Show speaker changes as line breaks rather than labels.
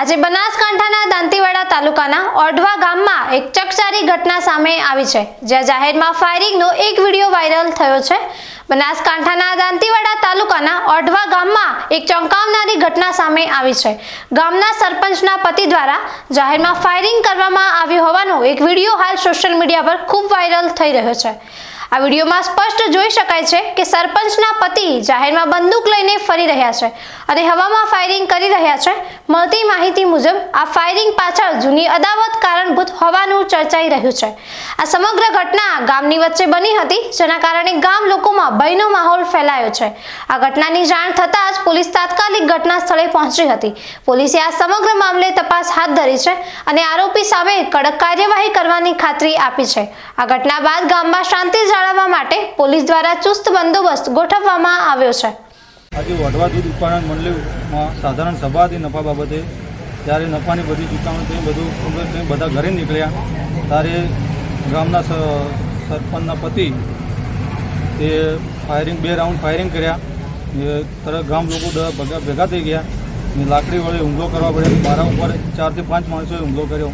આજે બનાસકાંઠાના દાંતીવાડા તાલુકાના ઓઢવા ગામમાં એક ચકચારી ઘટના સામે આવી છે, જ્યાં જાહેરમાં ફાયરિંગનો એક વીડિયો વાયરલ થયો છે. બનાસકાંઠાના દાંતીવાડા તાલુકાના ઓઢવા ગામમાં એક ચોંકાવનારી ઘટના સામે આવી છે. ગામના સરપંચના પતિ દ્વારા જાહેરમાં ફાયરિંગ કરવામાં આવ્યું હોવાનો એક વીડિયો હાલ સોશિયલ મીડિયા પર ખૂબ વાયરલ થઈ રહ્યો છે. આ વિડીયોમાં સ્પષ્ટ જોઈ શકાય છે કે સરપંચના પતિ જાહેરમાં બંદૂક લઈને ફરી રહ્યા છે અને હવામાં ફાયરિંગ કરી રહ્યા છે. મળતી માહિતી મુજબ, આ ફાયરિંગ પાછળ જૂની અદાવત કારણભૂત હોવાનું ચર્ચાઈ રહ્યું છે. આ સમગ્ર ઘટના ગામની વચ્ચે બની હતી, જેના કારણે ગામ લોકોમાં ભયનો માહોલ ફેલાયો છે. આ ઘટનાની જાણ થતાં જ પોલીસ તાત્કાલિક ઘટના સ્થળે પહોંચી હતી. પોલીસે આ સમગ્ર મામલે તપાસ હાથ ધરી છે અને આરોપી સામે કડક કાર્યવાહી કરવાની ખાતરી આપી છે. આ ઘટના બાદ ગામમાં શાંતિ જાળવવા માટે પોલીસ દ્વારા ચુસ્ત બંદોબસ્ત ગોઠવવામાં આવ્યો છે.
આજે વઢવા દૂધ ઉત્પાદન મંડળીમાં સાધારણ સભા હતી નફા બાબતે ત્યારે નફાની બધી ચૂકવણી બધું બધા ઘરે નીકળ્યા. ત્યારે ગામના સરપંચના પતિ તે ફાયરિંગ બે રાઉન્ડ ફાયરિંગ કર્યા. તરત ગામ લોકો ભેગા થઈ ગયા. લાકડી વડે હુમલો કરવા પડ્યો મારા ઉપર ચારથી પાંચ માણસોએ હુમલો કર્યો.